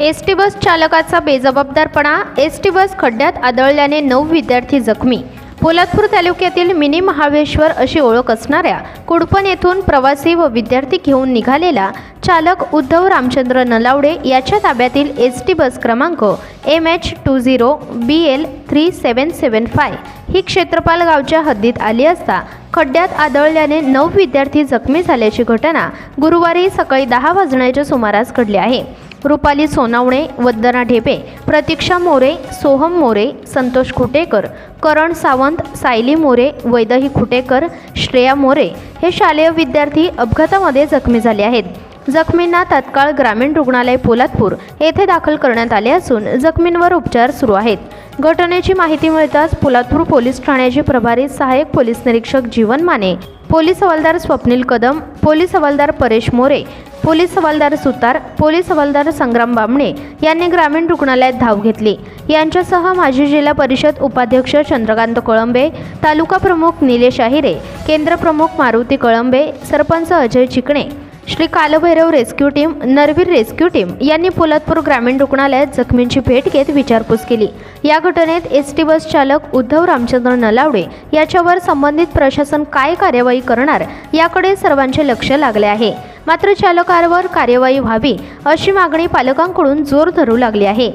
S T बस चालकाचा बेजबाबदारपणा S T बस खड्ड्यात आदळल्याने नऊ विद्यार्थी जखमी. पोलादपूर तालुक्यातील मिनी महाबळेश्वर अशी ओळख असणाऱ्या कुडपण येथून प्रवासी व विद्यार्थी घेऊन निघालेला चालक उद्धव रामचंद्र नलावडे याच्या ताब्यातील एस टी बस क्रमांक M H two zero B L three seven seven five ही क्षेत्रपाल गावच्या हद्दीत आली असता खड्ड्यात आदळल्याने नऊ विद्यार्थी जखमी झाल्याची घटना गुरुवारी सकाळी दहा वाजण्याच्या सुमारास घडली आहे. रुपाली सोनावणे वंदना ढेपे प्रतीक्षा मोरे सोहम मोरे संतोष खुटेकर करण सावंत सायली मोरे वैदही खुटेकर श्रेया मोरे हे शालेय विद्यार्थी अपघातामध्ये जखमी झाले आहेत. जखमींना तात्काळ ग्रामीण रुग्णालय पोलादपूर येथे दाखल करण्यात आले असून जखमींवर उपचार सुरू आहेत. घटनेची माहिती मिळताच पोलादपूर पोलीस ठाण्याचे प्रभारी सहाय्यक पोलीस निरीक्षक जीवन माने पोलीस हवालदार स्वप्नील कदम पोलीस हवालदार परेश मोरे पोलीस हवालदार सुतार पोलीस हवालदार संग्राम बामणे यांनी ग्रामीण रुग्णालयात धाव घेतली. यांच्यासह माजी जिल्हा परिषद उपाध्यक्ष चंद्रकांत कळंबे तालुका प्रमुख निलेश आहिरे केंद्र प्रमुख Maruti Kalambe sarpanch Ajay Chikane Shri Kalbhairav rescue team Narveer rescue team यांनी पोलादपूर ग्रामीण रुग्णालयात जखमींची भेट घेत विचारपूस केली. या घटनेत एस टी बस चालक उद्धव रामचंद्र नलावडे याच्यावर संबंधित प्रशासन काय कार्यवाही करणार याकडे सर्वांचे लक्ष लागले आहे. मात्र चालकावर कार्यवाही व्हावी अशी मागणी पालकांकडून जोर धरू लागली आहे.